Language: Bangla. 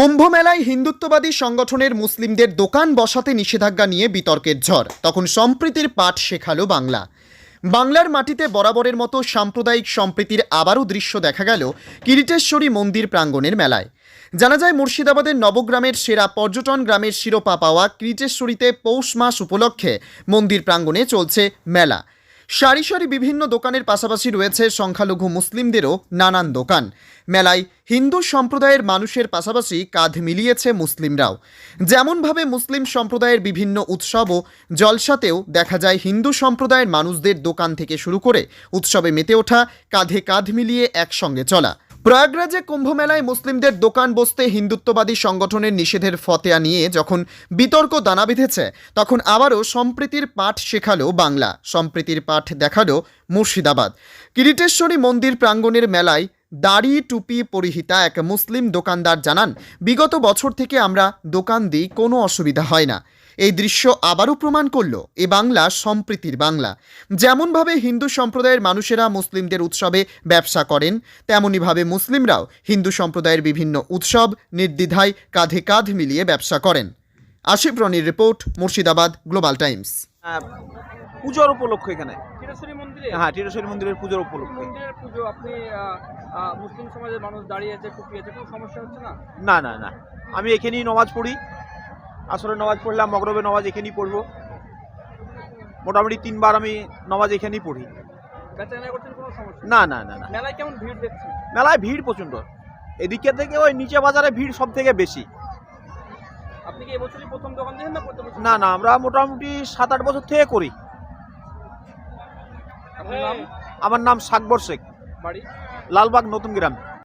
কুম্ভ মেলায় হিন্দুত্ববাদী সংগঠনের মুসলিমদের দোকান বসাতে নিষেধাজ্ঞা নিয়ে বিতর্কের ঝড়। তখন সম্প্রীতির পাঠ শেখালো বাংলা। বাংলার মাটিতে বরাবরের মতো সাম্প্রদায়িক সম্প্রীতির আবারও দৃশ্য দেখা গেল কিরিটেশ্বরী মন্দির প্রাঙ্গণের মেলায়। জানা যায়, মুর্শিদাবাদের নবগ্রামের সেরা পর্যটন গ্রামের শিরোপা পাওয়া কিরিটেশ্বরীতে পৌষ মাস উপলক্ষে মন্দির প্রাঙ্গণে চলছে মেলা। সারি সারি বিভিন্ন দোকানের পাশাপাশি রয়েছে সংখ্যালঘু মুসলিমদেরও নানান দোকান। মেলায় হিন্দু সম্প্রদায়ের মানুষের পাশাপাশি কাঁধ মিলিয়েছে মুসলিমরাও। যেমনভাবে মুসলিম সম্প্রদায়ের বিভিন্ন উৎসব ও জলসাতেও দেখা যায় হিন্দু সম্প্রদায়ের মানুষদের দোকান থেকে শুরু করে উৎসবে মেতে ওঠা কাঁধে কাঁধ মিলিয়ে একসঙ্গে চলা। প্রয়াগরাজে কুম্ভ মেলায় মুসলিমদের দোকান বসতে হিন্দুত্ববাদী সংগঠনের নিষেধের ফতেয়া নিয়ে যখন বিতর্ক দানা বেঁধেছে, তখন আবারও সম্প্রীতির পাঠ শেখালো বাংলা। সম্প্রীতির পাঠ দেখাল মুর্শিদাবাদ। কিরিটেশ্বরী মন্দির প্রাঙ্গণের মেলায় দাড়ি, টুপি পরিহিতা এক মুসলিম দোকানদার জানান, বিগত বছর থেকে আমরা দোকান দিই, কোনো অসুবিধা হয় না। এই দৃশ্য আবারও প্রমাণ করল এ বাংলা সম্প্রীতির বাংলা। যেমনভাবে হিন্দু সম্প্রদায়ের মানুষেরা মুসলিমদের উৎসবে ব্যবসা করেন, তেমনইভাবে মুসলিমরাও হিন্দু সম্প্রদায়ের বিভিন্ন উৎসব, নির্দ্বিধায় কাঁধে কাঁধ মিলিয়ে ব্যবসা করেন। আশিফ রনির রিপোর্ট, মুর্শিদাবাদ, গ্লোবাল টাইমস। পুজোর উপলক্ষ এখানে। হ্যাঁ টিরেশ্বরী মন্দিরের পুজোর উপলক্ষে। পুজো আপনি মুসলিম সমাজের মানুষ দাঁড়িয়ে আছে টুপি আছে কোনো সমস্যা হচ্ছে না? না না না। আমি এখানেই নমাজ পড়ি। আসলে নমাজ পড়লাম মগরবে নমাজ এখানেই পড়ব। মোটামুটি তিনবার আমি নমাজ এখানেই পড়ি। না না না না। মেলায় কেমন ভিড় দেখছি মেলায় ভিড় প্রচণ্ড। এদিকে থেকে ওই নিচে বাজারে ভিড় সব থেকে বেশি। আপনি কি এবছরই প্রথম দোকান দিয়েছেন না প্রথম না না আমরা মোটামুটি সাত আট বছর থেকে করি। আপনার নাম? আমার নাম সাকবর শেখ। বাড়ি? লালবাগ নতুন গ্রাম।